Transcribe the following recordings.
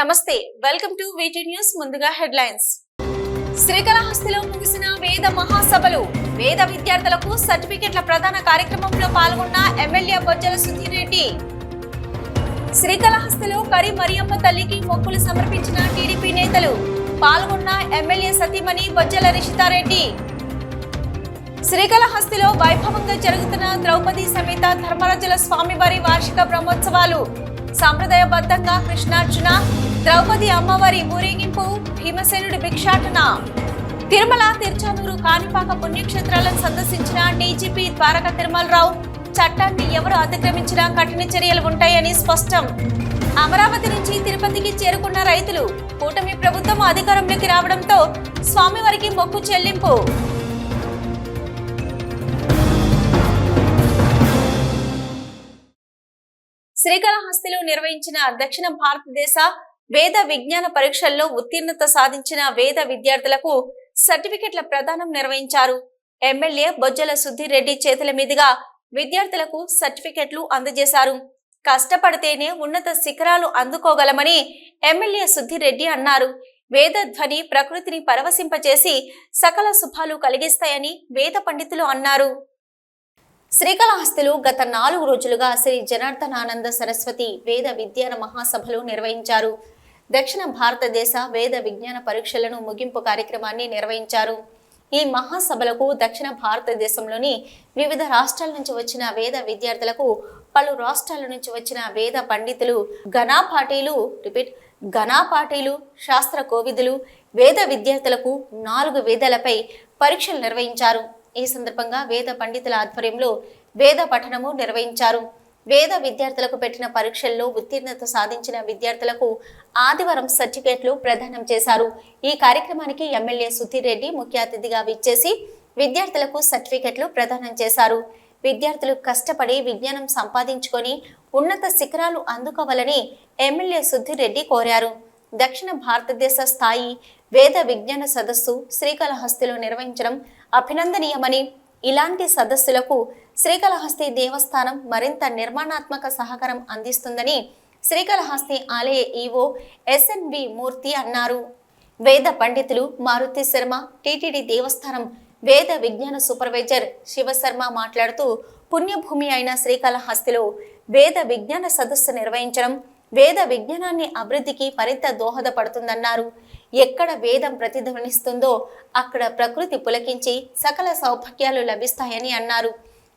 నమస్తే welcome to VT news ముందుగా headlines. శ్రీకాళహస్తిలో ముగిసిన వేద మహాసభలు వేద విద్యార్థులకు సర్టిఫికెట్ల ప్రధాన కార్యక్రమంలో పాల్గొన్న ఎమ్మెల్యే బొజ్జల సుధీర్ రెడ్డి శ్రీకాళహస్తిలో కరి మరియమ్మ తల్లికి మొక్కులు సమర్పించిన టీడీపీ నేతలు పాల్గొన్న ఎమ్మెల్యే సతీమణి బొజ్జల రిషితారెడ్డి. శ్రీకాళహస్తిలో వైభవంగా జరుగుతున్న ద్రౌపది సమేత ధర్మరాజుల స్వామివారి వార్షిక బ్రహ్మోత్సవాలు సాంప్రదాయబద్ధంగా కృష్ణార్జున ద్రౌపది అమ్మవారి ఊరేగింపు భీమసేనుడి భిక్షాటన. తిరుమల తిరుచానూరు కాణిపాక పుణ్యక్షేత్రాలను సందర్శించిన డీజీపీ ద్వారక తిరుమలరావు చట్టాన్ని ఎవరు అతిక్రమించినా కఠిన చర్యలు ఉంటాయని స్పష్టం. అమరావతి నుంచి తిరుపతికి చేరుకున్న రైతులు కూటమి ప్రభుత్వం అధికారంలోకి రావడంతో స్వామివారికి మొక్కు చెల్లింపు. శ్రీకాళహస్తిలో నిర్వహించిన దక్షిణ భారతదేశ వేద విజ్ఞాన పరీక్షల్లో ఉత్తీర్ణత సాధించిన వేద విద్యార్థులకు సర్టిఫికెట్ల ప్రదానం నిర్వహించారు. ఎమ్మెల్యే బొజ్జల సుధీర్ రెడ్డి చేతుల మీదుగా విద్యార్థులకు సర్టిఫికెట్లు అందజేశారు. కష్టపడితేనే ఉన్నత శిఖరాలు అందుకోగలమని ఎమ్మెల్యే సుధీర్ అన్నారు. వేద ధ్వని ప్రకృతిని పరవశింపచేసి సకల శుభాలు కలిగిస్తాయని వేద పండితులు అన్నారు. శ్రీకాళహస్తిలో గత నాలుగు రోజులుగా శ్రీ జనార్దనానంద సరస్వతి వేద విద్యాన మహాసభలు నిర్వహించారు. దక్షిణ భారతదేశ వేద విజ్ఞాన పరీక్షలను ముగింపు కార్యక్రమాన్ని నిర్వహించారు. ఈ మహాసభలకు దక్షిణ భారతదేశంలోని వివిధ రాష్ట్రాల నుంచి వచ్చిన వేద విద్యార్థులకు పలు రాష్ట్రాల నుంచి వచ్చిన వేద పండితులు ఘనాపాటీలు రిపీట్ ఘనాపాటీలు శాస్త్ర కోవిదులు వేద విద్యార్థులకు నాలుగు వేదాలపై పరీక్షలు నిర్వహించారు. ఈ సందర్భంగా వేద పండితుల ఆధ్వర్యంలో వేద పఠనము నిర్వహించారు. వేద విద్యార్థులకు పెట్టిన పరీక్షల్లో ఉత్తీర్ణత సాధించిన విద్యార్థులకు ఆదివారం సర్టిఫికేట్లు ప్రదానం చేశారు. ఈ కార్యక్రమానికి ఎమ్మెల్యే సుధీర్ రెడ్డి ముఖ్య అతిథిగా విచ్చేసి విద్యార్థులకు సర్టిఫికెట్లు ప్రదానం చేశారు. విద్యార్థులు కష్టపడి విజ్ఞానం సంపాదించుకొని ఉన్నత శిఖరాలు అందుకోవాలని ఎమ్మెల్యే సుధీర్ రెడ్డి కోరారు. దక్షిణ భారతదేశ స్థాయి వేద విజ్ఞాన సదస్సు శ్రీకాళహస్తిలో నిర్వహించడం అభినందనీయమని ఇలాంటి సదస్సులకు శ్రీకాళహస్తి దేవస్థానం మరింత నిర్మాణాత్మక సహకారం అందిస్తుందని శ్రీకాళహస్తి ఆలయ ఈవో ఎస్ఎన్వి మూర్తి అన్నారు. వేద పండితులు మారుతి శర్మ టిటిడి దేవస్థానం వేద విజ్ఞాన సూపర్వైజర్ శివశర్మ మాట్లాడుతూ పుణ్యభూమి అయిన శ్రీకాళహస్తిలో వేద విజ్ఞాన సదస్సు నిర్వహించడం వేద విజ్ఞానాన్ని అభివృద్ధికి మరింత దోహదపడుతుందన్నారు. ఎక్కడ వేదం ప్రతిధ్వనిస్తుందో అక్కడ ప్రకృతి పులకించి సకల సౌభాగ్యాలు లభిస్తాయని అన్నారు.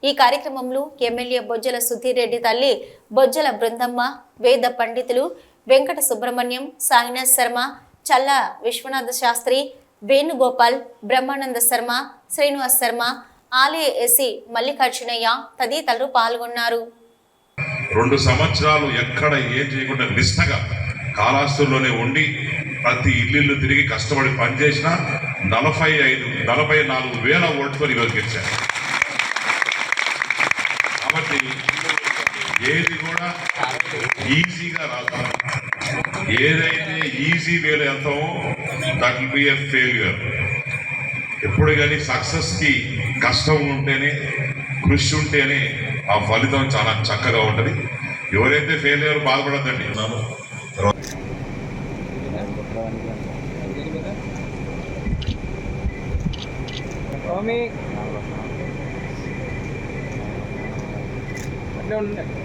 ఈ కార్యక్రమంలో ఎమ్మెల్యే బొజ్జల సుధీర్ రెడ్డి తల్లి బొజ్జల బృందమ్మ వేద పండితులు వెంకట సుబ్రహ్మణ్యం సాయినాథ్ శర్మ చల్ల విశ్వనాథ శాస్త్రి వేణుగోపాల్ బ్రహ్మానంద శర్మ శ్రీనివాస్ శర్మ ఆలయ ఎసి మల్లికార్జునయ్య తదితరులు పాల్గొన్నారు. రెండు సంవత్సరాలు ఎక్కడ ఏం చేయకుండా నిష్ఠగా కాళాస్తుల్లోనే ఉండి ప్రతి ఇల్లు తిరిగి కష్టపడి పనిచేసిన నలభై ఐదు నలభై నాలుగు వేల ఓట్లతో ఈరోజు గెలిచారు కాబట్టి ఏది కూడా ఈజీగా రాదు. ఏదైతే ఈజీ వేలు వెళ్తామో that will be a failure ఎప్పుడు కానీ సక్సెస్కి కష్టం ఉంటేనే కృషి ఉంటేనే ఆ ఫలితం చాలా చక్కగా ఉంటుంది. ఎవరైతే ఫెయిల్యూర్ అయ్యారో బాధపడద్దండి స్వామి అట్లే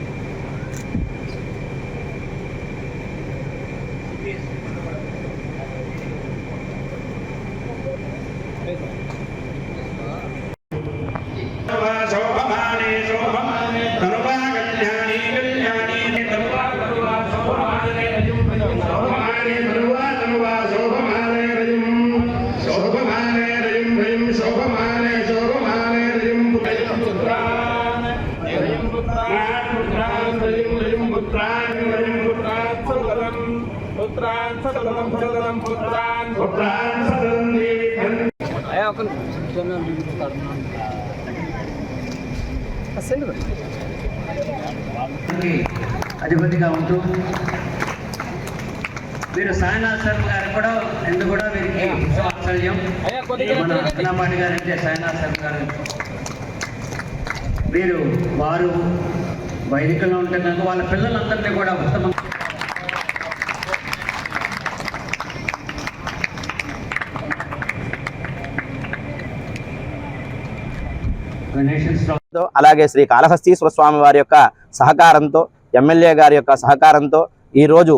అయ్యా ఒక అధిపతిగా ఉంటూ వీరు సాయినాథ్ శర్మ గారు కూడా ఎందుకు కూడా వీరికి వాత్సల్యం మన అన్నపాటి గారు అంటే సాయినాథ్ శర్మ గారు. వీరు వారు వైదికలో ఉంటున్నందుకు వాళ్ళ పిల్లలందరినీ కూడా ఉత్తమ. అలాగే శ్రీ కాళహస్తీశ్వర స్వామి వారి యొక్క సహకారంతో ఎమ్మెల్యే గారి యొక్క సహకారంతో ఈరోజు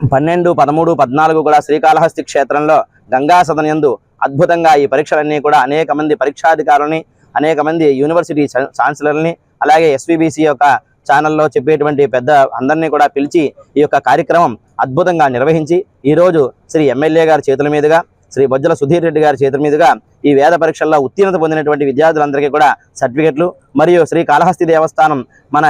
పన్నెండు పదమూడు పద్నాలుగు కూడా శ్రీకాళహస్తి క్షేత్రంలో గంగా సదనయందు అద్భుతంగా ఈ పరీక్షలన్నీ కూడా అనేక మంది పరీక్షాధికారులని అనేక మంది యూనివర్సిటీ ఛాన్సలర్ని అలాగే ఎస్విబిసి యొక్క ఛానల్లో చెప్పేటువంటి పెద్ద అందరినీ కూడా పిలిచి ఈ యొక్క కార్యక్రమం అద్భుతంగా నిర్వహించి ఈరోజు శ్రీ ఎమ్మెల్యే గారి చేతుల మీదుగా శ్రీ బొజ్జల సుధీర్ రెడ్డి గారి చేతుల మీదుగా ఈ వేద పరీక్షల్లో ఉత్తీర్ణత పొందినటువంటి విద్యార్థులందరికీ కూడా సర్టిఫికెట్లు మరియు శ్రీ కాళహస్తి దేవస్థానం మన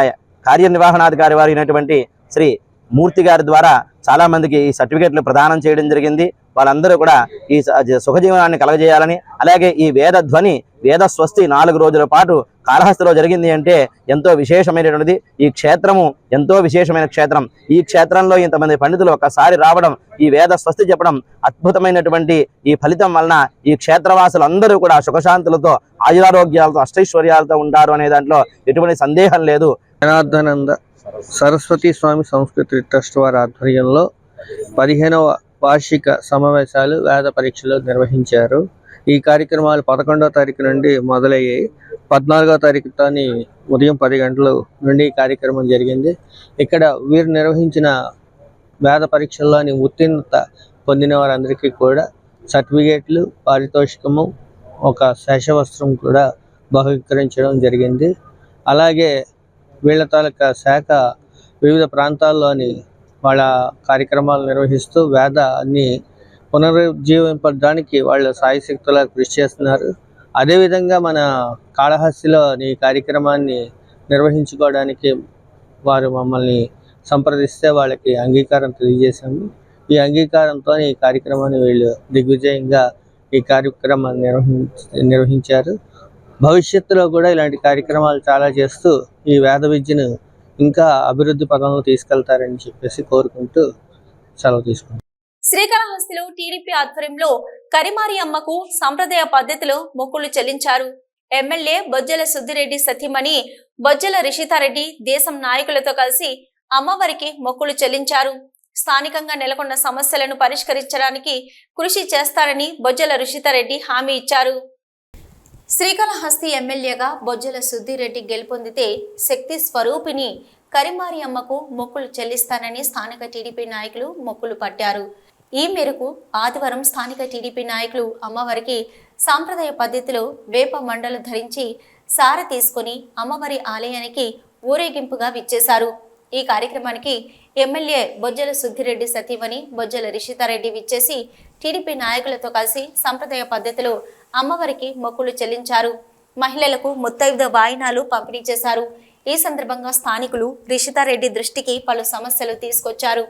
కార్యనిర్వహణాధికారి వారు అయినటువంటి శ్రీ మూర్తి గారి ద్వారా చాలా మందికి ఈ సర్టిఫికెట్లు ప్రదానం చేయడం జరిగింది. వాళ్ళందరూ కూడా ఈ స- జ- సుఖజీవనాన్ని కలగజేయాలని అలాగే ఈ వేద ధ్వని వేద స్వస్తి నాలుగు రోజుల పాటు కాళహస్తిలో జరిగింది అంటే ఎంతో విశేషమైనటువంటిది. ఈ క్షేత్రము ఎంతో విశేషమైన క్షేత్రం. ఈ క్షేత్రంలో ఇంతమంది పండితులు ఒక్కసారి రావడం ఈ వేద స్వస్తి చెప్పడం అద్భుతమైనటువంటి ఈ ఫలితం వలన ఈ క్షేత్రవాసులందరూ కూడా సుఖశాంతులతో ఆయురారోగ్యాలతో అష్టైశ్వర్యాలతో ఉంటారు అనే దాంట్లో ఎటువంటి సందేహం లేదు. జనార్దనంద సరస్వతి స్వామి సంస్కృతి ట్రస్ట్ వారి ఆధ్వర్యంలో పదిహేనవ వార్షిక సమావేశాలు వేద పరీక్షలు నిర్వహించారు. ఈ కార్యక్రమాలు పదకొండవ తారీఖు నుండి మొదలయ్యాయి పద్నాలుగో తారీఖుతోని ఉదయం పది గంటల నుండి ఈ కార్యక్రమం జరిగింది. ఇక్కడ వీరు నిర్వహించిన వేద పరీక్షల్లోని ఉత్తీర్ణత పొందిన వారందరికీ కూడా సర్టిఫికేట్లు పారితోషికము ఒక శేషవస్త్రం కూడా బహుకరించడం జరిగింది. అలాగే వీళ్ళ తాలూకా శాఖ వివిధ ప్రాంతాల్లోని వాళ్ళ కార్యక్రమాలు నిర్వహిస్తూ వేదాన్ని పునరుజ్జీవింపడానికి వాళ్ళ సాయశక్తులా కృషి చేస్తున్నారు. అదేవిధంగా మన కాళహస్తిలో ఈ కార్యక్రమాన్ని నిర్వహించుకోవడానికి వారు మమ్మల్ని సంప్రదిస్తే వాళ్ళకి అంగీకారం తెలియజేశాము. ఈ అంగీకారంతో ఈ కార్యక్రమాన్ని వీళ్ళు దిగ్విజయంగా ఈ కార్యక్రమాన్ని నిర్వహించ నిర్వహించారు. భవిష్యత్తులో కూడా ఇలాంటి కార్యక్రమాలు చాలా చేస్తూ ఈ వేద విద్యను ఇంకా అభివృద్ధి పదంలో తీసుకెళ్తారని చెప్పేసి కోరుకుంటూ సెలవు తీసుకుంటాం శ్రీకాళహస్తిలో టీడీపీ ఆధ్వర్యంలో కరిమారి అమ్మకు సంప్రదాయ పద్ధతిలో మొక్కులు చెల్లించారు. ఎమ్మెల్యే బొజ్జల సుద్దిరెడ్డి సతీమణి బొజ్జల రిషితారెడ్డి దేశం నాయకులతో కలిసి అమ్మవారికి మొక్కులు చెల్లించారు. స్థానికంగా నెలకొన్న సమస్యలను పరిష్కరించడానికి కృషి చేస్తారని బొజ్జల రిషితారెడ్డి హామీ ఇచ్చారు. శ్రీకాళహస్తి ఎమ్మెల్యేగా బొజ్జల సుద్దిరెడ్డి గెలుపొందితే శక్తి స్వరూపిణి కరిమారి అమ్మకు మొక్కులు చెల్లిస్తానని స్థానిక టీడీపీ నాయకులు మొక్కులు పట్టారు. ఈ మేరకు ఆదివారం స్థానిక టీడీపీ నాయకులు అమ్మవారికి సాంప్రదాయ పద్ధతిలో వేప మండలు ధరించి సార తీసుకుని అమ్మవారి ఆలయానికి ఊరేగింపుగా విచ్చేశారు. ఈ కార్యక్రమానికి ఎమ్మెల్యే బొజ్జల సుద్దిరెడ్డి సతీవని బొజ్జల రిషితారెడ్డి విచ్చేసి టీడీపీ నాయకులతో కలిసి సంప్రదాయ పద్ధతిలో అమ్మవారికి మొక్కులు చెల్లించారు. మహిళలకు ముత్తైద వాయినాలు పంపిణీ చేశారు. ఈ సందర్భంగా స్థానికులు రిషితారెడ్డి దృష్టికి పలు సమస్యలు తీసుకొచ్చారు.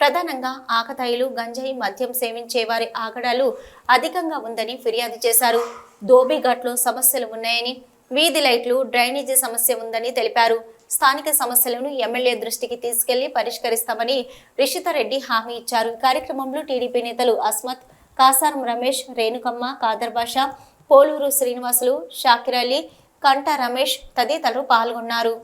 ప్రధానంగా ఆకతాయిలు గంజాయి మద్యం సేవించే వారి ఆగడాలు అధికంగా ఉందని ఫిర్యాదు చేశారు. దోబిఘాట్లో సమస్యలు ఉన్నాయని వీధి లైట్లు డ్రైనేజీ సమస్య ఉందని తెలిపారు. స్థానిక సమస్యలను ఎమ్మెల్యే దృష్టికి తీసుకెళ్ళి పరిష్కరిస్తామని రిషితారెడ్డి హామీ ఇచ్చారు. కార్యక్రమంలో టీడీపీ నేతలు అస్మత్ కాసారం రమేష్ రేణుకమ్మ కాదర్ బాషా పోలూరు శ్రీనివాసులు షాకిర్ అలీ కంట రమేష్ తదితరులు పాల్గొన్నారు.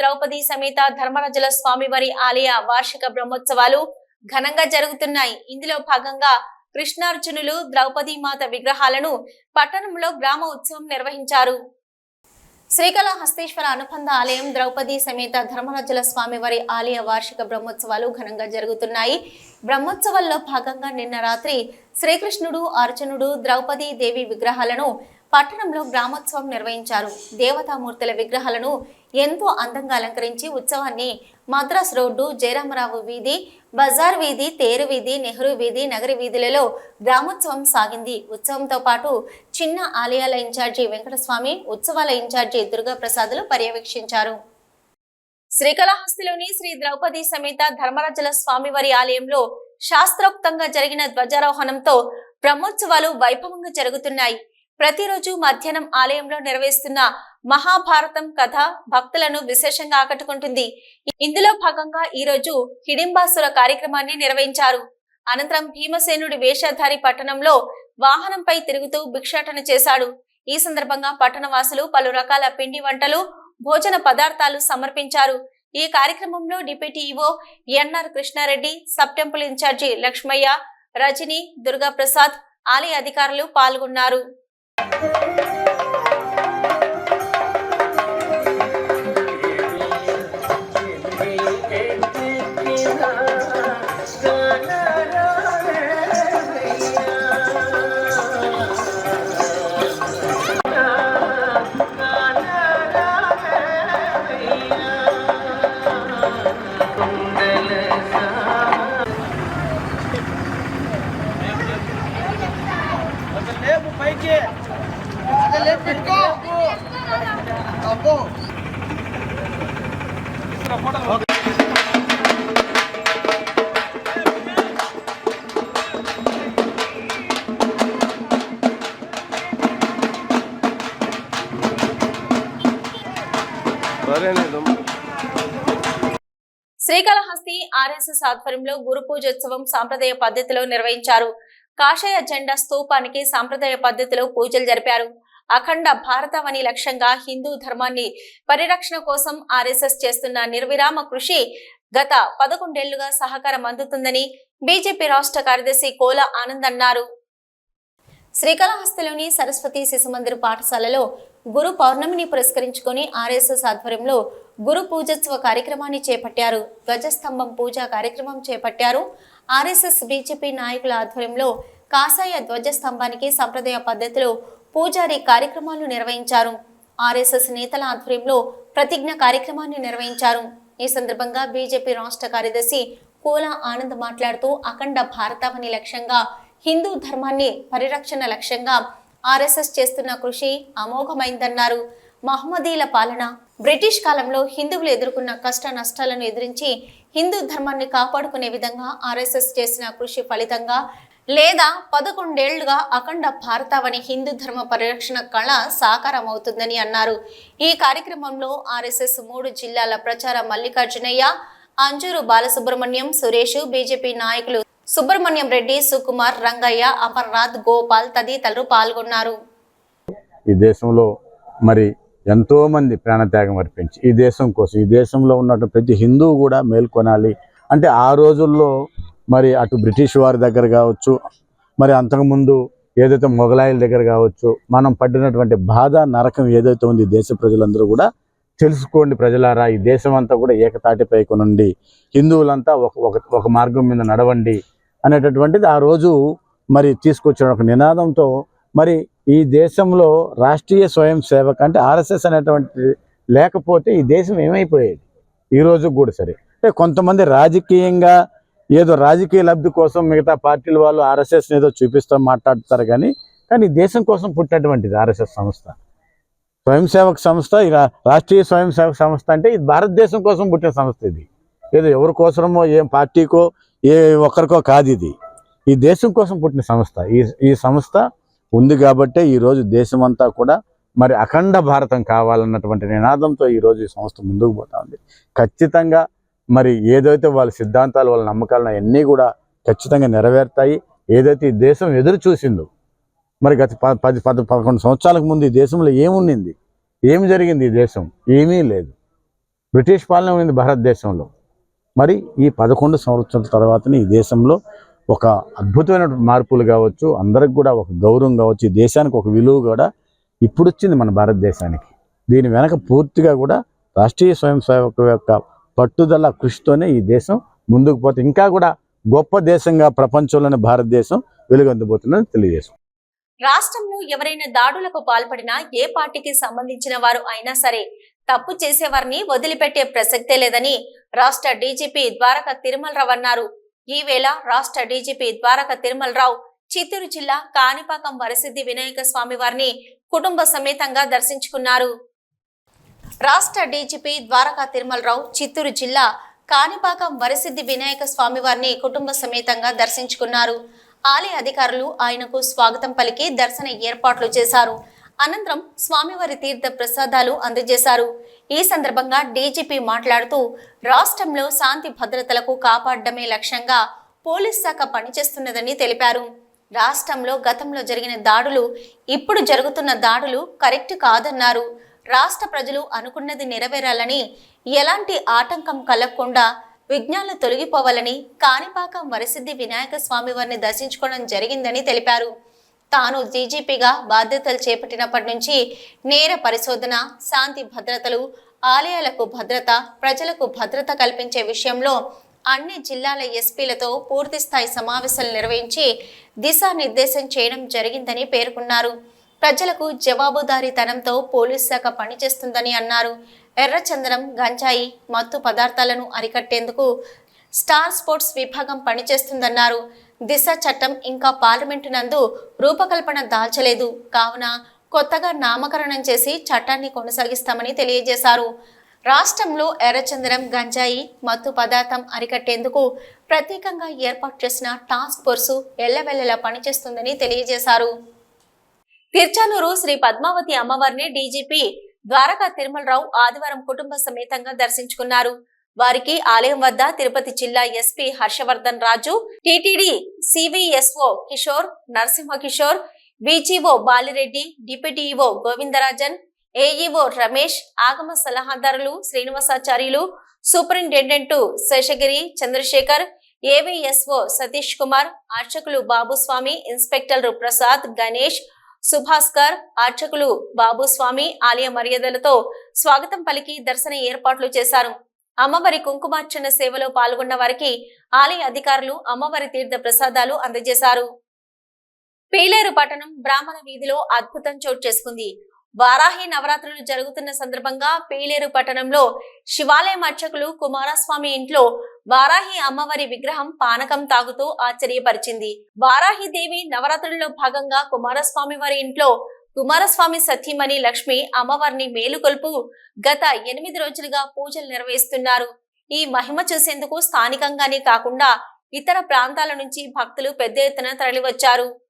ద్రౌపది సమేత ధర్మరాజుల స్వామివారి ఆలయ వార్షిక బ్రహ్మోత్సవాలు ఘనంగా జరుగుతున్నాయి. ఇందులో భాగంగా కృష్ణార్జునులు ద్రౌపది మాత విగ్రహాలను పట్టణంలో గ్రామ ఉత్సవం నిర్వహించారు. శ్రీకాళహస్తీశ్వర అనుబంధ ఆలయం ద్రౌపది సమేత ధర్మరాజుల స్వామివారి ఆలయ వార్షిక బ్రహ్మోత్సవాలు ఘనంగా జరుగుతున్నాయి. బ్రహ్మోత్సవాల్లో భాగంగా నిన్న రాత్రి శ్రీకృష్ణుడు అర్జునుడు ద్రౌపది దేవి విగ్రహాలను పట్టణంలో గ్రామోత్సవం నిర్వహించారు. దేవతామూర్తుల విగ్రహాలను ఎంతో అందంగా అలంకరించి ఉత్సవాన్ని మద్రాస్ రోడ్డు జయరామరావు వీధి బజార్ వీధి తేరు వీధి నెహ్రూ వీధి నగరి వీధులలో గ్రామోత్సవం సాగింది. ఉత్సవంతో పాటు చిన్న ఆలయాల ఇన్ఛార్జి వెంకటస్వామి ఉత్సవాల ఇన్ఛార్జి దుర్గాప్రసాదులు పర్యవేక్షించారు. శ్రీకాళహస్తిలోని శ్రీ ద్రౌపది సమేత ధర్మరాజుల స్వామివారి ఆలయంలో శాస్త్రోక్తంగా జరిగిన ధ్వజారోహణంతో బ్రహ్మోత్సవాలు వైభవంగా జరుగుతున్నాయి. ప్రతిరోజు మధ్యాహ్నం ఆలయంలో నిర్వహిస్తున్న మహాభారతం కథ భక్తులను విశేషంగా ఆకట్టుకుంటుంది. ఇందులో భాగంగా ఈ రోజు కార్యక్రమాన్ని నిర్వహించారు. అనంతరం భీమసేనుడి వేషధారి పట్టణంలో వాహనంపై తిరుగుతూ భిక్షాటన చేశాడు. ఈ సందర్భంగా పట్టణవాసులు పలు రకాల పిండి వంటలు భోజన పదార్థాలు సమర్పించారు. ఈ కార్యక్రమంలో deputy EO NR Krishna Reddy sub temple incharge Lakshmaiah Rajani Durga Prasad ఆలయ అధికారులు పాల్గొన్నారు. Thank you. శ్రీకాళహస్తి ఆర్ఎస్ఎస్ ఆధ్వర్యంలో గురు పూజోత్సవం సాంప్రదాయ పద్ధతిలో నిర్వహించారు. కాషాయ జెండా స్తూపానికి సాంప్రదాయ పద్ధతిలో పూజలు జరిపారు. అఖండ భారతవని లక్ష్యంగా హిందూ ధర్మాన్ని పరిరక్షణ కోసం ఆర్ఎస్ఎస్ చేస్తున్న నిర్విరామ కృషి గత పదకొండేళ్ళుగా సహకారం అందుతుందని బీజేపీ రాష్ట్ర కార్యదర్శి కోల ఆనంద్ అన్నారు. శ్రీకాళహస్తిలోని సరస్వతి శిశుమందిర్ పాఠశాలలో గురు పౌర్ణమిని పురస్కరించుకొని ఆర్ఎస్ఎస్ ఆధ్వర్యంలో గురు పూజోత్సవ కార్యక్రమాన్ని చేపట్టారు. ధ్వజస్తంభం పూజ కార్యక్రమం చేపట్టారు. ఆర్ఎస్ఎస్ బీజేపీ నాయకుల ఆధ్వర్యంలో కాషాయ ధ్వజస్తంభానికి సంప్రదాయ పద్ధతిలో పూజారి కార్యక్రమాలు నిర్వహించారు. ఆర్ఎస్ఎస్ నేతల ఆధ్వర్యంలో ప్రతిజ్ఞ కార్యక్రమాన్ని నిర్వహించారు. ఈ సందర్భంగా బీజేపీ రాష్ట్ర కార్యదర్శి కోలా ఆనంద్ మాట్లాడుతూ అఖండ భారతావని లక్ష్యంగా హిందూ ధర్మాన్ని పరిరక్షణ లక్ష్యంగా ఆర్ఎస్ఎస్ చేస్తున్న కృషి అమోఘమైందన్నారు. మహమ్మదీల పాలన బ్రిటిష్ కాలంలో హిందువులు ఎదుర్కొన్న కష్ట నష్టాలను ఎదిరించి హిందూ ధర్మాన్ని కాపాడుకునే విధంగా ఆర్ఎస్ఎస్ చేసిన కృషి ఫలితంగా లేదా పదకొండేళ్ళుగా అఖండ భారతావని హిందూ ధర్మ పరిరక్షణ కళ సాకారం అవుతుందని అన్నారు. ఈ కార్యక్రమంలో ఆర్ఎస్ఎస్ మూడు జిల్లాల ప్రచార మల్లికార్జునయ్య అంజూరు బాలసుబ్రహ్మణ్యం సురేష్ బీజేపీ నాయకులు సుబ్రహ్మణ్యం రెడ్డి సుకుమార్ రంగయ్య అమర్నాథ్ గోపాల్ తదితరులు పాల్గొన్నారు. ఈ దేశంలో మరి ఎంతో మంది ప్రాణత్యాగం అర్పించి ఈ దేశం కోసం ఈ దేశంలో ఉన్నటువంటి ప్రతి హిందువు కూడా మేల్కొనాలి. అంటే ఆ రోజుల్లో మరి అటు బ్రిటిష్ వారి దగ్గర కావచ్చు మరి అంతకుముందు ఏదైతే మొఘలాయిల దగ్గర కావచ్చు మనం పడినటువంటి బాధ నరకం ఏదైతే ఉంది దేశ ప్రజలందరూ కూడా తెలుసుకోండి ప్రజలారా. ఈ దేశం అంతా కూడా ఏకతాటిపై కొనండి హిందువులంతా ఒక ఒక మార్గం మీద నడవండి అనేటటువంటిది ఆ రోజు మరి తీసుకొచ్చిన ఒక నినాదంతో మరి ఈ దేశంలో రాష్ట్రీయ స్వయం సేవక్ అంటే ఆర్ఎస్ఎస్ అనేటువంటి లేకపోతే ఈ దేశం ఏమైపోయేది? ఈ రోజు కూడా సరే. అంటే కొంతమంది రాజకీయంగా ఏదో రాజకీయ లబ్ధి కోసం మిగతా పార్టీల వాళ్ళు ఆర్ఎస్ఎస్ ఏదో చూపిస్తాం మాట్లాడతారు కానీ కానీ ఈ దేశం కోసం పుట్టినటువంటిది ఆర్ఎస్ఎస్ సంస్థ. స్వయం సేవక సంస్థ ఇక రాష్ట్రీయ స్వయం సేవక సంస్థ అంటే ఇది భారతదేశం కోసం పుట్టిన సంస్థ ఇది. ఏదో ఎవరి కోసమో ఏం పార్టీకో ఏ ఒక్కరికో కాదు ఇది. ఈ దేశం కోసం పుట్టిన సంస్థ. ఈ ఈ సంస్థ ఉంది కాబట్టే ఈరోజు దేశం అంతా కూడా మరి అఖండ భారతం కావాలన్నటువంటి నినాదంతో ఈరోజు ఈ సంస్థ ముందుకు పోతా ఉంది. ఖచ్చితంగా మరి ఏదైతే వాళ్ళ సిద్ధాంతాలు వాళ్ళ నమ్మకాలను అన్నీ కూడా ఖచ్చితంగా నెరవేరుతాయి. ఏదైతే ఈ దేశం ఎదురు చూసిందో మరి గత ప- పది పది పదకొండు సంవత్సరాలకు ముందు ఈ దేశంలో ఏముండింది? ఏమి జరిగింది ఈ దేశం? ఏమీ లేదు. బ్రిటిష్ పాలన ఉంది భారతదేశంలో. మరి ఈ పదకొండు సంవత్సరాల తర్వాతనే ఈ దేశంలో ఒక అద్భుతమైన మార్పులు కావచ్చు అందరికి కూడా ఒక గౌరవం కావచ్చు ఈ దేశానికి ఒక విలువ కూడా ఇప్పుడు వచ్చింది మన భారతదేశానికి. దీని వెనక పూర్తిగా కూడా రాష్ట్రీయ స్వయం సేవక యొక్క పట్టుదల కృషితోనే ఈ దేశం ముందుకు పోతే ఇంకా కూడా గొప్ప దేశంగా ప్రపంచంలోని భారతదేశం వెలుగొందబోతుందని తెలియజేస్తాం రాష్ట్రంలో ఎవరైనా దాడులకు పాల్పడినా ఏ పార్టీకి సంబంధించిన వారు అయినా సరే తప్పు చేసేవారిని వదిలిపెట్టే ప్రసక్తే లేదని రాష్ట్ర డీజీపీ ద్వారక తిరుమలరావు అన్నారు. ఈ వేళ రాష్ట్ర డీజీపీ ద్వారక తిరుమలరావు చిత్తూరు జిల్లా కాణిపాకం వరసిద్ధి వినాయక స్వామి వారిని కుటుంబ సమేతంగా దర్శించుకున్నారు. రాష్ట్ర డీజీపీ ద్వారకా తిరుమలరావు చిత్తూరు జిల్లా కాణిపాకం వరసిద్ధి వినాయక స్వామివారిని కుటుంబ సమేతంగా దర్శించుకున్నారు. ఆలయ అధికారులు ఆయనకు స్వాగతం పలికి దర్శన ఏర్పాట్లు చేశారు. అనంతరం స్వామివారి తీర్థ ప్రసాదాలు అందజేశారు. ఈ సందర్భంగా డీజీపీ మాట్లాడుతూ రాష్ట్రంలో శాంతి భద్రతలకు కాపాడడమే లక్ష్యంగా పోలీస్ శాఖ పనిచేస్తున్నదని తెలిపారు. రాష్ట్రంలో గతంలో జరిగిన దాడులు ఇప్పుడు జరుగుతున్న దాడులు కరెక్ట్ కాదన్నారు. రాష్ట్ర ప్రజలు అనుకున్నది నెరవేరాలని ఎలాంటి ఆటంకం కలగకుండా విఘ్నాలు తొలగిపోవాలని కాణిపాకం వరసిద్ధి వినాయక స్వామి వారిని దర్శించుకోవడం జరిగిందని తెలిపారు. తాను డీజీపీగా బాధ్యతలు చేపట్టినప్పటి నుంచి నేర పరిశోధన శాంతి భద్రతలు ఆలయాలకు భద్రత ప్రజలకు భద్రత కల్పించే విషయంలో అన్ని జిల్లాల ఎస్పీలతో పూర్తిస్థాయి సమావేశాలు నిర్వహించి దిశానిర్దేశం చేయడం జరిగిందని పేర్కొన్నారు. ప్రజలకు జవాబుదారీతనంతో పోలీస్ శాఖ పనిచేస్తుందని అన్నారు. ఎర్రచందనం గంజాయి మత్తు పదార్థాలను అరికట్టేందుకు స్టార్ స్పోర్ట్స్ విభాగం పనిచేస్తుందన్నారు. దిశ చట్టం ఇంకా పార్లమెంటు నందు రూపకల్పన దాల్చలేదు. కావున కొత్తగా నామకరణం చేసి చట్టాన్ని కొనసాగిస్తామని తెలియజేశారు. రాష్ట్రంలో ఎర్రచందనం గంజాయి మత్తు పదార్థం అరికట్టేందుకు ప్రత్యేకంగా ఏర్పాటు చేసిన టాస్క్ ఫోర్సు ఎల్లవెల్లలా పనిచేస్తుందని తెలియజేశారు. తిర్చానూరు శ్రీ పద్మావతి అమ్మవారిని డీజీపీ ద్వారకా తిరుమలరావు ఆదివారం కుటుంబ సమేతంగా దర్శించుకున్నారు. వారికి ఆలయం వద్ద తిరుపతి జిల్లా SP Harshavardhan Raju TTD CVSO Kishore Narasimha Kishore VGO Bali Reddy deputy EO Govindarajan AEO Ramesh ఆగమ సలహాదారులు శ్రీనివాసాచార్యులు సూపరింటెండెంట్ శేషగిరి చంద్రశేఖర్ ఏవిఎస్ఓ సతీష్ కుమార్ అర్చకులు బాబుస్వామి ఇన్స్పెక్టర్ ప్రసాద్ గణేష్ సుభాస్కర్ అర్చకులు బాబుస్వామి ఆలయ మర్యాదలతో స్వాగతం పలికి దర్శన ఏర్పాట్లు చేశారు. అమ్మవారి కుంకుమార్చన సేవలో పాల్గొన్న వారికి ఆలయ అధికారులు అమ్మవారి తీర్థ ప్రసాదాలు అందజేశారు. పీలేరు పట్టణం బ్రాహ్మణ వీధిలో అద్భుతం చోటు చేసుకుంది. వారాహి నవరాత్రులు జరుగుతున్న సందర్భంగా పీలేరు పట్టణంలో శివాలయం అర్చకులు కుమారస్వామి ఇంట్లో వారాహి అమ్మవారి విగ్రహం పానకం తాగుతూ ఆశ్చర్యపరిచింది. వారాహి దేవి నవరాత్రుల్లో భాగంగా కుమారస్వామి వారి ఇంట్లో కుమారస్వామి సతీమణి లక్ష్మి అమ్మవారిని మేలుకొల్పు గత ఎనిమిది రోజులుగా పూజలు నిర్వహిస్తున్నారు. ఈ మహిమ చూసేందుకు స్థానికంగానే కాకుండా ఇతర ప్రాంతాల నుంచి భక్తులు పెద్ద ఎత్తున తరలివచ్చారు.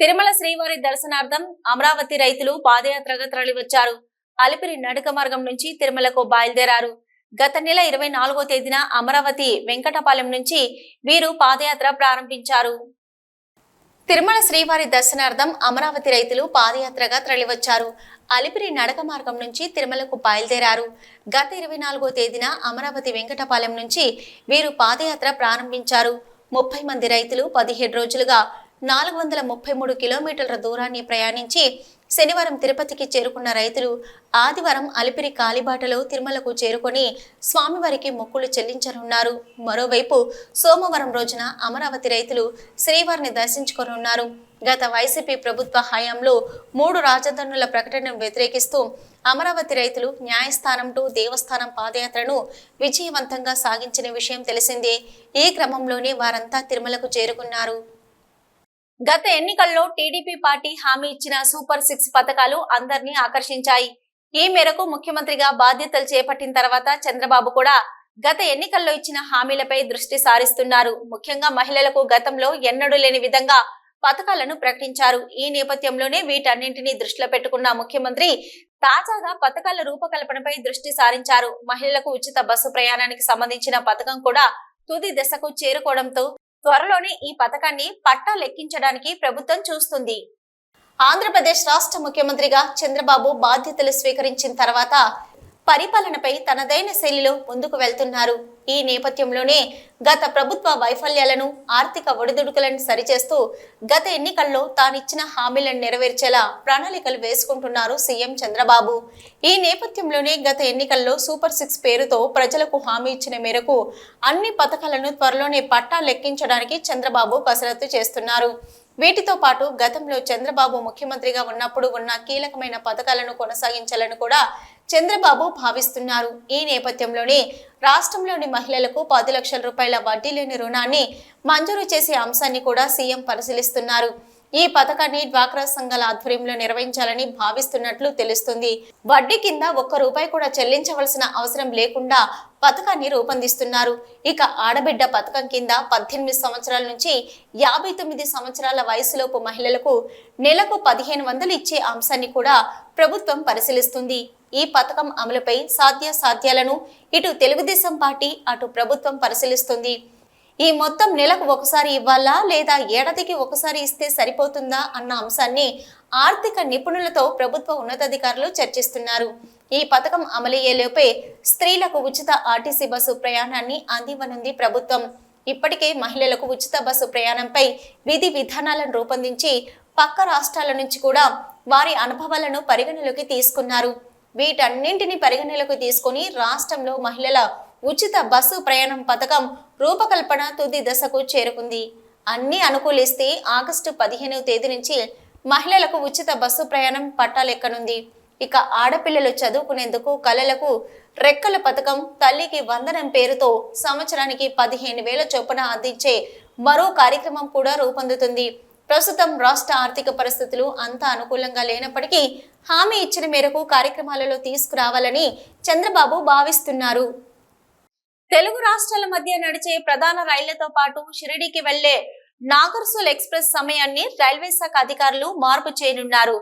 తిరుమల శ్రీవారి దర్శనార్థం అమరావతి రైతులు పాదయాత్రగా తరలివచ్చారు. అలిపిరి నడక మార్గం నుంచి తిరుమలకు బయలుదేరారు. గత నెల ఇరవై నాలుగో తేదీన అమరావతి వెంకటపాలెం నుంచి వీరు పాదయాత్ర ప్రారంభించారు. తిరుమల శ్రీవారి దర్శనార్థం అమరావతి రైతులు పాదయాత్రగా తరలివచ్చారు. అలిపిరి నడక మార్గం నుంచి తిరుమలకు బయలుదేరారు. గత ఇరవై నాలుగో తేదీన అమరావతి వెంకటపాలెం నుంచి వీరు పాదయాత్ర ప్రారంభించారు. ముప్పై మంది రైతులు పదిహేడు రోజులుగా నాలుగు వందల ముప్పై మూడు కిలోమీటర్ల దూరాన్ని ప్రయాణించి శనివారం తిరుపతికి చేరుకున్న రైతులు ఆదివారం అలిపిరి కాలిబాటలో తిరుమలకు చేరుకొని స్వామివారికి మొక్కులు చెల్లించనున్నారు. మరోవైపు సోమవారం రోజున అమరావతి రైతులు శ్రీవారిని దర్శించుకోనున్నారు. గత వైసీపీ ప్రభుత్వ హయాంలో మూడు రాజధానుల ప్రకటనను వ్యతిరేకిస్తూ అమరావతి రైతులు న్యాయస్థానం టు దేవస్థానం పాదయాత్రను విజయవంతంగా సాగించిన విషయం తెలిసిందే. ఈ క్రమంలోనే వారంతా తిరుమలకు చేరుకున్నారు. గత ఎన్నికల్లో టీడీపీ పార్టీ హామీ ఇచ్చిన సూపర్ సిక్స్ పథకాలు అందరినీ ఆకర్షించాయి. ఈ మేరకు ముఖ్యమంత్రిగా బాధ్యతలు చేపట్టిన తర్వాత చంద్రబాబు కూడా గత ఎన్నికల్లో ఇచ్చిన హామీలపై దృష్టి సారిస్తున్నారు. ముఖ్యంగా మహిళలకు గతంలో ఎన్నడూ లేని విధంగా పథకాలను ప్రకటించారు. ఈ నేపథ్యంలోనే వీటన్నింటినీ దృష్టిలో పెట్టుకున్న ముఖ్యమంత్రి తాజాగా పథకాల రూపకల్పనపై దృష్టి సారించారు. మహిళలకు ఉచిత బస్సు ప్రయాణానికి సంబంధించిన పథకం కూడా తుది దశకు చేరుకోవడంతో త్వరలోనే ఈ పథకాన్ని పట్టా లెక్కించడానికి ప్రభుత్వం చూస్తుంది. ఆంధ్రప్రదేశ్ రాష్ట్ర ముఖ్యమంత్రిగా చంద్రబాబు బాధ్యతలు స్వీకరించిన తర్వాత పరిపాలనపై తనదైన శైలిలో ముందుకు వెళ్తున్నారు. ఈ నేపథ్యంలోనే గత ప్రభుత్వ వైఫల్యాలను ఆర్థిక ఒడిదుడుకులను సరిచేస్తూ గత ఎన్నికల్లో తానిచ్చిన హామీలను నెరవేర్చేలా ప్రణాళికలు వేసుకుంటున్నారు సీఎం చంద్రబాబు. ఈ నేపథ్యంలోనే గత ఎన్నికల్లో సూపర్ సిక్స్ పేరుతో ప్రజలకు హామీ ఇచ్చిన మేరకు అన్ని పథకాలను త్వరలోనే పట్టా లెక్కించడానికి చంద్రబాబు కసరత్తు చేస్తున్నారు. వీటితో పాటు గతంలో చంద్రబాబు ముఖ్యమంత్రిగా ఉన్నప్పుడు ఉన్న కీలకమైన పథకాలను కొనసాగించాలని కూడా చంద్రబాబు భావిస్తున్నారు. ఈ నేపథ్యంలోనే రాష్ట్రంలోని మహిళలకు పది లక్షల రూపాయల వడ్డీ లేని రుణాన్ని మంజూరు చేసే అంశాన్ని కూడా సీఎం పరిశీలిస్తున్నారు. ఈ పథకాన్ని డ్వాక్రా సంఘాల ఆధ్వర్యంలో నిర్వహించాలని భావిస్తున్నట్లు తెలుస్తుంది. వడ్డీ కింద ఒక్క రూపాయి కూడా చెల్లించవలసిన అవసరం లేకుండా పథకాన్ని రూపొందిస్తున్నారు. ఇక ఆడబిడ్డ పథకం కింద పద్దెనిమిది సంవత్సరాల నుంచి యాభై తొమ్మిది సంవత్సరాల వయసులోపు మహిళలకు నెలకు పదిహేను వందలు ఇచ్చే అంశాన్ని కూడా ప్రభుత్వం పరిశీలిస్తుంది. ఈ పథకం అమలుపై సాధ్యాసాధ్యాలను ఇటు తెలుగుదేశం పార్టీ అటు ప్రభుత్వం పరిశీలిస్తుంది. ఈ మొత్తం నెలకు ఒకసారి ఇవ్వాలా లేదా ఏడాదికి ఒకసారి ఇస్తే సరిపోతుందా అన్న అంశాన్ని ఆర్థిక నిపుణులతో ప్రభుత్వ ఉన్నతాధికారులు చర్చిస్తున్నారు. ఈ పథకం అమలయ్యేలోపే స్త్రీలకు ఉచిత ఆర్టీసీ బస్సు ప్రయాణాన్ని అందివ్వనుంది ప్రభుత్వం. ఇప్పటికే మహిళలకు ఉచిత బస్సు ప్రయాణంపై విధి విధానాలను రూపొందించి పక్క రాష్ట్రాల నుంచి కూడా వారి అనుభవాలను పరిగణలోకి తీసుకున్నారు. వీటన్నింటిని పరిగణలోకి తీసుకొని రాష్ట్రంలో మహిళల ఉచిత బస్సు ప్రయాణం పథకం రూపకల్పన తుది దశకు చేరుకుంది. అన్ని అనుకూలిస్తే ఆగస్టు పదిహేనవ తేదీ నుంచి మహిళలకు ఉచిత బస్సు ప్రయాణం పట్టాలెక్కనుంది. ఇక ఆడపిల్లలు చదువుకునేందుకు కళలకు రెక్కల పథకం తల్లికి వందనం పేరుతో సంవత్సరానికి పదిహేను వేల చొప్పున అందించే మరో కార్యక్రమం కూడా రూపొందుతుంది. ప్రస్తుతం రాష్ట్ర ఆర్థిక పరిస్థితులు అంత అనుకూలంగా లేనప్పటికీ హామీ ఇచ్చిన మేరకు కార్యక్రమాలలో తీసుకురావాలని చంద్రబాబు భావిస్తున్నారు. తెలుగు రాష్ట్రాల మధ్య నడిచే ప్రధాన రైళ్ళతో పాటు షిరిడీకి వెళ్ళే నాగర్సోల్ ఎక్స్ప్రెస్ సమయాన్ని రైల్వే శాఖ అధికారులు మార్పు చేయనున్నారు.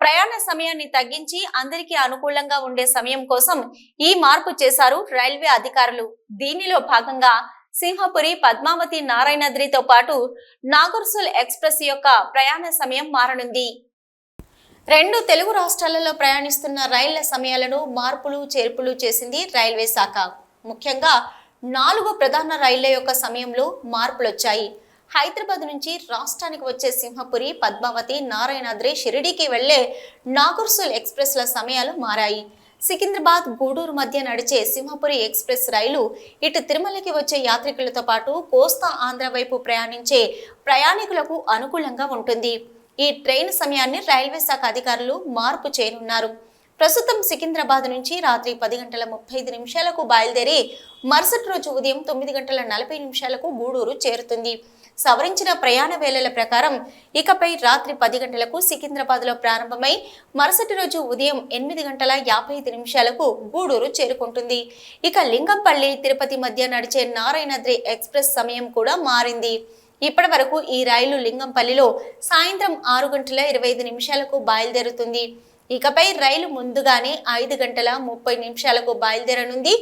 ప్రయాణ సమయాన్ని తగ్గించి అందరికీ అనుకూలంగా ఉండే సమయం కోసం ఈ మార్పు చేశారు రైల్వే అధికారులు. దీనిలో భాగంగా సింహపురి పద్మావతి నారాయణద్రితో పాటు నాగర్సుల్ ఎక్స్ప్రెస్ యొక్క ప్రయాణ సమయం మారనుంది. రెండు తెలుగు రాష్ట్రాలలో ప్రయాణిస్తున్న రైళ్ళ సమయాలను మార్పులు చేర్పులు చేసింది రైల్వే శాఖ. ముఖ్యంగా నాలుగు ప్రధాన రైళ్ళ యొక్క సమయంలో మార్పులొచ్చాయి. హైదరాబాద్ నుంచి రాష్ట్రానికి వచ్చే సింహపురి పద్మావతి నారాయణాద్రి షిరిడీకి వెళ్ళే నాగర్సుల్ ఎక్స్ప్రెస్ల సమయాలు మారాయి. సికింద్రాబాద్ గూడూరు మధ్య నడిచే సింహపురి ఎక్స్ప్రెస్ రైలు ఇటు తిరుమలకి వచ్చే యాత్రికులతో పాటు కోస్తా ఆంధ్ర వైపు ప్రయాణించే ప్రయాణికులకు అనుకూలంగా ఉంటుంది. ఈ ట్రైన్ సమయాన్ని రైల్వే శాఖ అధికారులు మార్పు చేయనున్నారు. ప్రస్తుతం సికింద్రాబాద్ నుంచి రాత్రి పది గంటల ముప్పై ఐదు నిమిషాలకు బయలుదేరి మరుసటి రోజు ఉదయం తొమ్మిది గంటల నలభై నిమిషాలకు గూడూరు చేరుతుంది. సవరించిన ప్రయాణ వేళల ప్రకారం ఇకపై రాత్రి పది గంటలకు సికింద్రాబాద్లో ప్రారంభమై మరుసటి రోజు ఉదయం ఎనిమిది గంటల యాభై ఐదు నిమిషాలకు గూడూరు చేరుకుంటుంది. ఇక లింగంపల్లి తిరుపతి మధ్య నడిచే నారాయణద్రి ఎక్స్ప్రెస్ సమయం కూడా మారింది. ఇప్పటి వరకు ఈ రైలు లింగంపల్లిలో సాయంత్రం ఆరు గంటల ఇరవై ఐదు నిమిషాలకు బయలుదేరుతుంది. ఇకపై రైలు ముందుగానే ఐదు గంటల ముప్పై నిమిషాలకు బయలుదేరనుంది.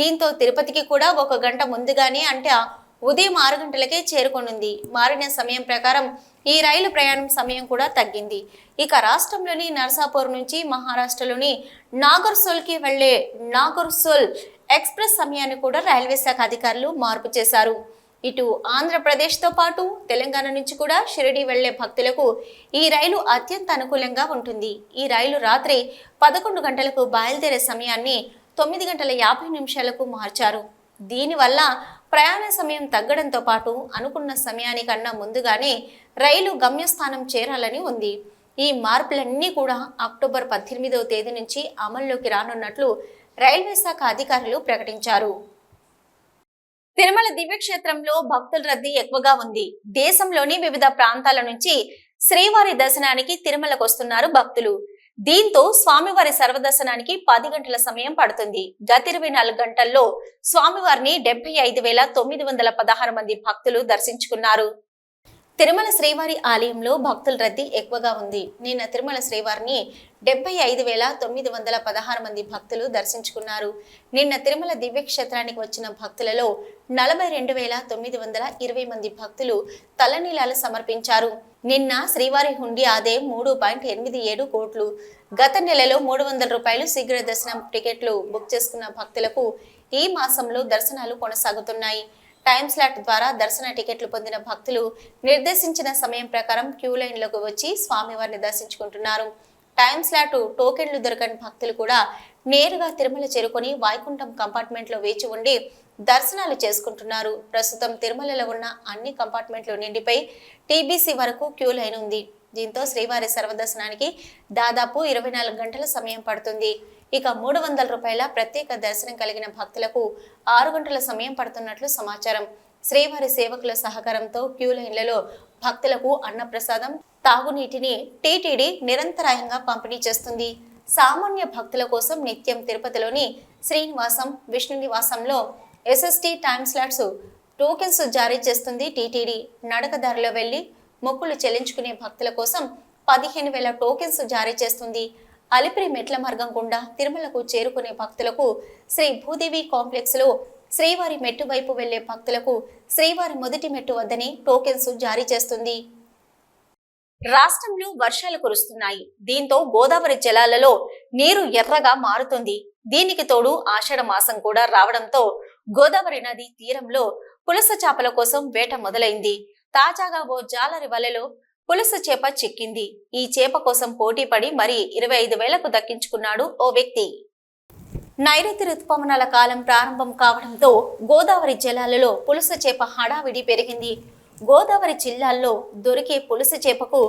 దీంతో తిరుపతికి కూడా ఒక గంట ముందుగానే అంటే ఉదయం ఆరు గంటలకే చేరుకొనుంది. మారిన సమయం ప్రకారం ఈ రైలు ప్రయాణం సమయం కూడా తగ్గింది. ఇక రాష్ట్రంలోని నర్సాపూర్ నుంచి మహారాష్ట్రలోని నాగర్సోల్కి వెళ్ళే నాగర్సోల్ ఎక్స్ప్రెస్ సమయాన్ని కూడా రైల్వే శాఖ అధికారులు మార్పు చేశారు. ఇటు ఆంధ్రప్రదేశ్తో పాటు తెలంగాణ నుంచి కూడా షిరిడి వెళ్ళే భక్తులకు ఈ రైలు అత్యంత అనుకూలంగా ఉంటుంది. ఈ రైలు రాత్రి పదకొండు గంటలకు బయలుదేరే సమయాన్ని తొమ్మిది గంటల యాభై నిమిషాలకు మార్చారు. దీనివల్ల ప్రయాణ సమయం తగ్గడంతో పాటు అనుకున్న సమయానికన్నా ముందుగానే రైలు గమ్యస్థానం చేరాలని ఉంది. ఈ మార్పులన్నీ కూడా అక్టోబర్ పద్దెనిమిదవ తేదీ నుంచి అమల్లోకి రానున్నట్లు రైల్వే శాఖ అధికారులు ప్రకటించారు. తిరుమల దివ్యక్షేత్రంలో భక్తుల రద్దీ ఎక్కువగా ఉంది. దేశంలోని వివిధ ప్రాంతాల నుంచి శ్రీవారి దర్శనానికి తిరుమలకు వస్తున్నారు భక్తులు. దీంతో స్వామివారి సర్వదర్శనానికి పది గంటల సమయం పడుతుంది. గత ఇరవై నాలుగు గంటల్లో స్వామివారిని డెబ్బై ఐదు వేల తొమ్మిది వందల పదహారు మంది భక్తులు దర్శించుకున్నారు. తిరుమల శ్రీవారి ఆలయంలో భక్తుల రద్దీ ఎక్కువగా ఉంది. నిన్న తిరుమల శ్రీవారిని డెబ్బై ఐదు వేల తొమ్మిది వందల పదహారు మంది భక్తులు దర్శించుకున్నారు. నిన్న తిరుమల దివ్యక్షేత్రానికి వచ్చిన భక్తులలో నలభై రెండు వేల తొమ్మిది వందల ఇరవై మంది భక్తులు తలనీలాలు సమర్పించారు. నిన్న శ్రీవారి హుండీ ఆదాయం మూడు పాయింట్ ఎనిమిది ఏడు కోట్లు. గత నెలలో మూడు వందల రూపాయలు శీఘ్ర దర్శనం టికెట్లు బుక్ చేసుకున్న భక్తులకు ఈ మాసంలో దర్శనాలు కొనసాగుతున్నాయి. టైమ్ స్లాట్ ద్వారా దర్శన టికెట్లు పొందిన భక్తులు నిర్దేశించిన సమయం ప్రకారం క్యూ లైన్లకు వచ్చి స్వామివారిని దర్శించుకుంటున్నారు. టైం స్లాట్ టోకెన్లు దొరకని భక్తులు కూడా నేరుగా తిరుమల చేరుకొని వైకుంఠం కంపార్ట్మెంట్లో వేచి ఉండి దర్శనాలు చేసుకుంటున్నారు. ప్రస్తుతం తిరుమలలో ఉన్న అన్ని కంపార్ట్మెంట్లు నిండిపై టీబీసీ వరకు క్యూ లైన్ ఉంది. దీంతో శ్రీవారి సర్వదర్శనానికి దాదాపు ఇరవై నాలుగు గంటల సమయం పడుతుంది. ఇక మూడు వందల రూపాయల ప్రత్యేక దర్శనం కలిగిన భక్తులకు ఆరు గంటల సమయం పడుతున్నట్లు సమాచారం. శ్రీవారి సేవకుల సహకారంతో క్యూ లైన్లలో భక్తులకు అన్నప్రసాదం తాగునీటిని టీటీడీ నిరంతరాయంగా పంపిణీ చేస్తుంది. సామాన్య భక్తుల కోసం నిత్యం తిరుపతిలోని శ్రీనివాసం విష్ణు నివాసంలో ఎస్ఎస్టీ టైమ్ స్లాట్స్ టోకెన్స్ జారీ చేస్తుంది. టీటీడీ నడకదారిలో వెళ్ళి మొక్కులు చెల్లించుకునే భక్తుల కోసం పదిహేను వేల టోకెన్స్ జారీ చేస్తుంది. అలిపిరి మెట్ల మార్గం గుండా తిరుమలకు చేరుకునే భక్తులకు శ్రీ భూదేవి కాంప్లెక్స్లో శ్రీవారి మెట్టు వైపు వెళ్ళే భక్తులకు శ్రీవారి మొదటి మెట్టు వద్దనే టోకెన్స్ జారీ చేస్తుంది. రాష్ట్రంలో వర్షాలు కురుస్తున్నాయి. దీంతో గోదావరి జలాలలో నీరు ఎర్రగా మారుతుంది. దీనికి తోడు ఆషాఢ మాసం కూడా రావడంతో గోదావరి నది తీరంలో పులస చేపల కోసం వేట మొదలైంది. తాజాగా ఓ జాలరి వలలో పులస చేప చిక్కింది. ఈ చేప కోసం పోటీ పడి మరి ఇరవై ఐదు వేలకు దక్కించుకున్నాడు ఓ వ్యక్తి. నైరుతి రుతుపవనాల కాలం ప్రారంభం కావడంతో గోదావరి జలాలలో పులస చేప హడావిడి పెరిగింది. గోదావరి జిల్లాల్లో దొరికే పులస చేపకు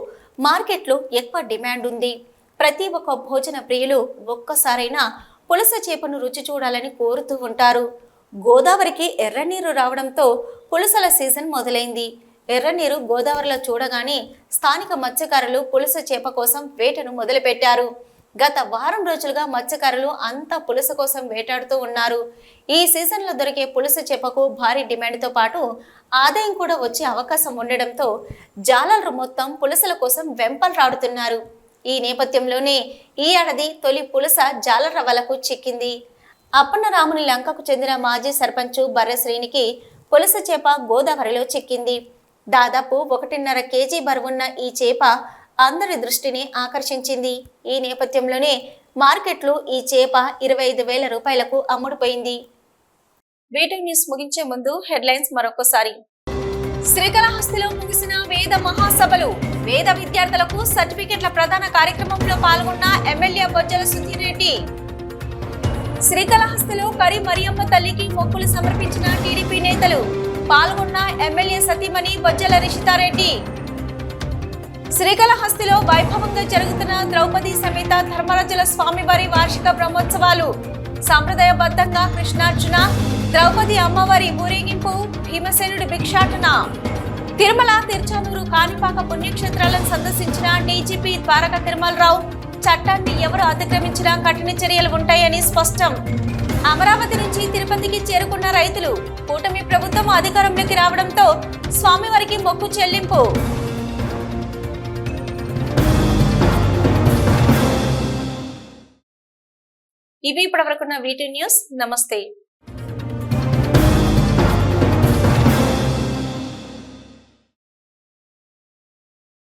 మార్కెట్లో ఎక్కువ డిమాండ్ ఉంది. ప్రతి ఒక్క భోజన ప్రియులు ఒక్కసారైనా పులస చేపను రుచి చూడాలని కోరుతూ ఉంటారు. గోదావరికి ఎర్రనీరు రావడంతో పులసల సీజన్ మొదలైంది. ఎర్రనీరు గోదావరిలో చూడగానే స్థానిక మత్స్యకారులు పులస చేప కోసం వేటను మొదలుపెట్టారు. గత వారం రోజులుగా మత్స్యకారులు అంతా పులస కోసం వేటాడుతూ ఉన్నారు. ఈ సీజన్లో దొరికే పులస చేపకు భారీ డిమాండ్తో పాటు ఆదాయం కూడా వచ్చే అవకాశం ఉండడంతో జాలర్లు మొత్తం పులసల కోసం వెంపలు రాడుతున్నారు. ఈ నేపథ్యంలోనే ఈ ఏడాది తొలి పులస జాలర్ల వలకు చిక్కింది. అప్పన్నరాముని లంకకు చెందిన మాజీ సర్పంచ్ బర్రెశ్రీనికి పులస చేప గోదావరిలో చిక్కింది. దాదాపు ఒకటిన్నర కేజీ బరువున్న ఈ చేప అందరి దృష్టిని ఆకర్షించింది. ఈ నేపథ్యంలోనే మార్కెట్లు ఈ చేప ఇరవై ఐదు వేల రూపాయలకు అమ్ముడుపోయింది. వీటి న్యూస్ ముగించే ముందు హెడ్లైన్స్ మరొకసారి. శ్రీకాళహస్తిలో ముగిసిన వేద మహాసభలు వేద విద్యార్థులకు సర్టిఫికెట్ల ప్రధాన కార్యక్రమంలో పాల్గొన్న ఎమ్మెల్యే బొజ్జల సుధీర్ రెడ్డి శ్రీకాళహస్తిలో కరి మరియమ్మ తల్లికి మొక్కులు సమర్పించిన టీడీపీ నేతలు పాల్గొన్న ఎమ్మెల్యే సతీమణి బొజ్జల రిషితారెడ్డి. శ్రీకాళహస్తిలో వైభవంగా జరుగుతున్న ద్రౌపది సమేత ధర్మరాజుల స్వామివారి వార్షిక బ్రహ్మోత్సవాలు సాంప్రదాయబద్ధంగా కృష్ణార్జున ద్రౌపది అమ్మవారి ఊరేగింపు భీమసేనుడి భిక్షాటన. తిరుమల తిరుచానూరు కాణిపాక పుణ్యక్షేత్రాలను సందర్శించిన డీజీపీ ద్వారక తిరుమలరావు చట్టాన్ని ఎవరు అతిక్రమించినా కఠిన చర్యలు ఉంటాయని స్పష్టం. అమరావతి నుంచి తిరుపతికి చేరుకున్న రైతులు కూటమి ప్రభుత్వం అధికారంలోకి రావడంతో స్వామివారికి మొక్కు చెల్లింపు. ఇవి ఇప్పటివరకున్న వీటి న్యూస్. నమస్తే.